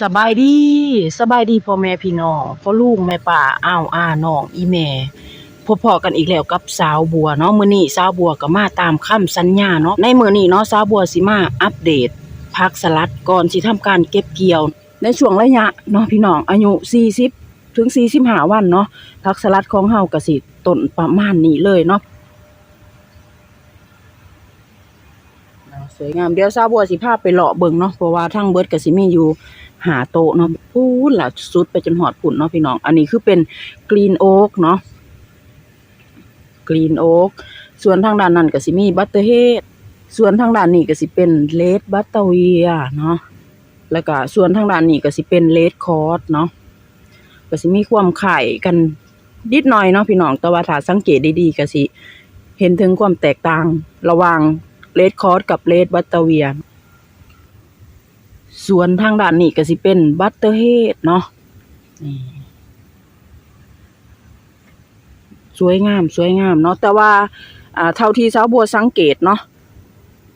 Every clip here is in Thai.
สบายดีสบายดีพ่อแม่พี่น้องพ่อลูกแม่ป้าอ้าวอาน้องอีแม่พบพอกันอีกแล้วกับสาวบัวเนาะมื้อนี้สาวบัวก็มาตามคำสัญญาเนาะในมื้อนี้เนาะสาวบัวสิมาอัปเดตผักสลัดก่อนสิทำการเก็บเกี่ยว ในช่วงระยะเนาะพี่น้องอายุ 40 ถึง 45 วันเนาะผักสลัดของเฮาก็สิต้นประมาณนี้เลยเนาะ วยงามเดี๋ยวซาบัวสิพาพไปเลาะเบิ่งเนาะเพราะว่าทั้งเบิดก็สิมีอยู่หาโตเนาะพูนล่ะสุดไปจนหอดปุ่นเนาะพี่น้อง อันนี้คือเป็นกรีนโอ๊กเนาะกรีนโอ๊กส่วนทางด้านนั้นก็สิมีบัตเตอร์เฮดส่วนทางด้านนี้ก็สิเป็นเลดบัตเตอร์เวียเนาะแล้วก็ส่วนทางด้านนี้ก็สิเป็นเลดคอร์สเนาะก็สิมีความไข่กันนิดหน่อยเนาะพี่น้องแต่ว่าถ้าสังเกตดีๆก็สิเห็นถึงความแตกต่างระหว่าง เลดคอร์สกับเลดบัตเตอร์เวีย ส่วนทางด้านนี้ก็สิเป็นบัตเตอร์เฮดเนาะสวยงามสวยงามเนาะแต่ว่าเท่าที่สาวบัวสังเกตเนาะ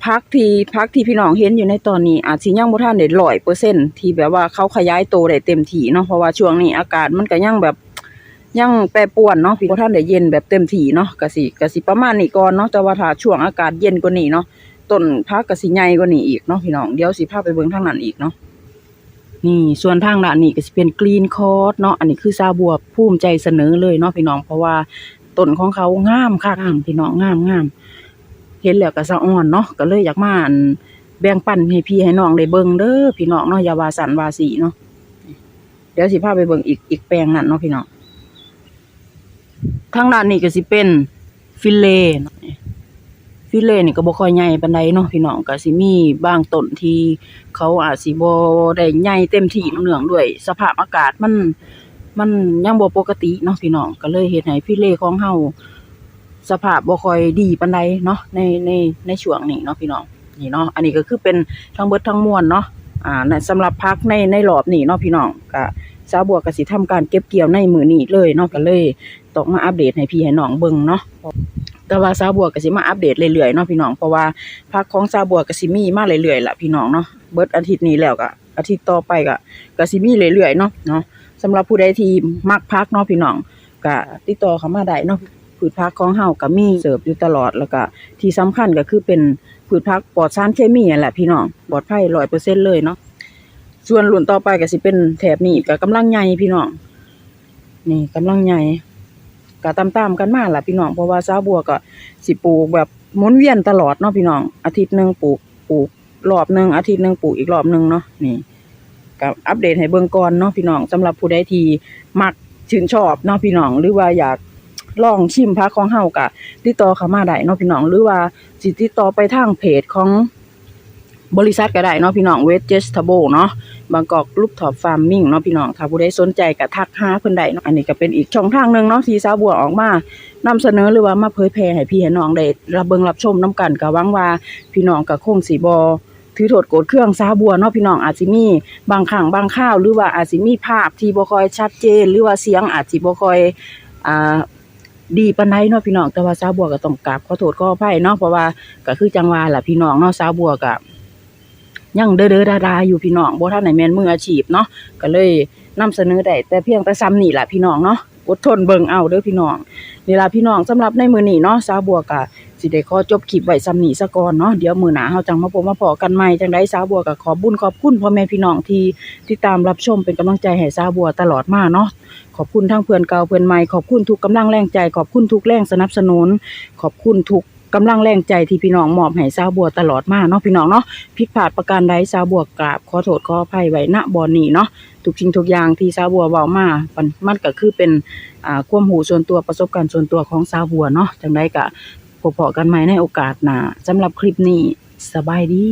พักที่พักที่พี่น้องเห็นอยู่ในตอนนี้ อาจสิยังบ่ทันได้ร้อยเปอร์เซ็นที่แบบว่าเขาขยายโตได้เต็มที่เนาะเพราะว่าช่วงนี้อากาศมันก็ยังแบบ ยังแปรปวนเนาะพี่บ่ทันได้เย็นแบบเต็มที่เนาะก็สิก็สิประมาณนี้ก่อนเนาะแต่ว่าถ้าช่วงอากาศเย็นกว่านี้เนาะต้นพักก็สิใหญ่กว่านี้อีกเนาะพี่น้องเดี๋ยวสิพาไปเบิ่งทางนั้นอีกเนาะนี่ส่วนทางด้านนี้ก็สิเป็นกรีนคอร์สเนาะอันนี้คือซาบัวภูมิใจเสนอเลยเนาะพี่น้องเพราะว่าต้นของเขางามคักงามพี่น้องงามงามเห็นแล้วก็สะอ่อนเนาะก็เลยอยากมาอันแบ่งปันให้พี่ให้น้องได้เบิ่งเด้อพี่น้องเนาะอย่าวาสันวาสีเนาะเดี๋ยวสิพาไปเบิ่งอีกอีกแปลงนั้นเนาะพี่น้อง ทางด้านนี้ก็สิเป็นฟิเลเนาะฟิเลนี่ก็บ่ค่อยใหญ่ปานใดเนาะพี่น้องก็สิมีบางต้นที่เขาอาจสิบ่ได้ใหญ่เต็มที่เนื่องด้วย สภาพอากาศมันมันยังบ่ปกติเนาะพี่น้องก็เลยเฮ็ดให้ฟิเลของเฮาสภาพบ่ค่อยดีปานใดเนาะในในในช่วงนี้เนาะพี่น้องนี่เนาะอันนี้ก็คือเป็นทั้งเบิดทั้งมวลเนาะอ่าสำหรับพักในในรอบนี้เนาะพี่น้องก็ สาวบัวกสิทำการเก็บเกี่ยวในมือนี้เลยเนาะก็เลยต้องมาอัปเดตให้พี่ให้น้องเบิ่งเนาะแต่ว่าซาบัวกสิมาอัปเดตเรื่อยๆเนาะพี่น้องเพราะว่าพักของซาบัวกสิมีมาเรื่อยๆล่ะพี่น้องเนาะเบิดอาทิตย์นี้แล้วก็อาทิตย์ต่อไปก็กสิมีเรื่อยๆเนาะเนาะสำหรับผู้ใดที่มักพักเนาะพี่น้องก็ติดต่อเขามาได้เนาะพืชพักของเฮาก็มีเสิร์ฟอยู่ตลอดแล้วก็ที่สำคัญก็คือเป็นพืชพักปลอดสารเคมีนั่นแหละพี่น้องปลอดภัย100%เลยเนาะ ส่วนรุ่นต่อไปก็สิเป็นแถบนี้ก็กำลังใหญ่พี่น้อง นี่กำลังใหญ่ก็ตามๆกันมาล่ะพี่น้องเพราะว่าสาวบัวก็สิปลูกแบบหมุนเวียนตลอดเนาะพี่น้อง อาทิตย์หนึ่งปลูกปลูกรอบหนึ่งอาทิตย์หนึ่งปลูกอีกรอบหนึ่งเนาะนี่ก็อัปเดตให้เบิ่งก่อนเนาะพี่น้องสำหรับผู้ใดที่มักชื่นชอบเนาะพี่น้องหรือว่าอยากลองชิมพักของเฮาก็ติดต่อเข้ามาได้เนาะพี่น้องหรือว่าสิติดต่อไปทางเพจของ บริษัทก็ได้เนาะพี่น้องเวสเจสทาโบเนาะบางกอกลูกทอปฟาร์มมิ่งเนาะพี่น้องถ้าผู้ใดสนใจก็ทักหาเพิ่นได้เนาะอันนี้ก็เป็นอีกช่องทางหนึ่งเนาะที่สาวบัวออกมานำเสนอหรือว่ามาเผยแพร่ให้พี่ให้น้องได้รับเบิ่งรับชมนํกันก็หวังว่าพี่น้องก็คงสิบ่ถือโทษโกรธเครื่องสาวบัวเนาะพี่น้องอาจสิมีบางครั้งบางคราว หรือว่าอาจสิมีภาพที่บ่ค่อยชัดเจน หรือว่าเสียงอาจสิบ่ค่อยอ่าดีปานใดเนาะพี่น้องแต่ว่าสาวบัวก็ต้องกราบขอโทษขออภัยเนาะเพราะว่าก็คือจังหว่าล่ะพี่น้องเนาะสาวบัวก็ ยังเด้อเด้อดาดาอยู่พี่น้องบ่ทันได้แมนมืออาชีพเนาะก็เลยนำเสนอได้แต่เพียงแต่ซ้ำนี่ล่ะพี่น้องเนาะอดทนเบิ่งเอาเด้อพี่น้องนี่ล่ะพี่น้องสำหรับในมือนี้เนาะสาวบัวก็สิได้ขอจบคลิปไว้ซ้ำนี้ซะก่อนเนาะเดี๋ยวมือหนาเฮาจังมาพบมาพอกันใหม่จังได๋สาวบัวก็ขอบุญขอบคุณพ่อแม่พี่น้องที่ติดตามรับชมเป็นกำลังใจให้สาวบัวตลอดมาเนาะขอบคุณทั้งเพื่อนเก่าเพื่อนใหม่ขอบคุณทุกกำลังแรงใจ ขอบคุณทุกแรงสนับสนุน ขอบคุณทุก กำลังแรงใจที่พี่น้องมอบให้สาวบัวตลอดมาเนาะพี่น้องเนาะผิดพลาดประการใดสาวบัวกราบขอโทษขออภัยไว้ณบอนนี้เนาะทุกสิ่งทุกอย่างที่สาวบัวเว้ามามันมันก็คือเป็นอ่าความหูส่วนตัวประสบการณ์ส่วนตัวของสาวบัวเนาะจังไดก็พบพอกันใหม่ในโอกาสหน้าสำหรับคลิปนี้สบายดี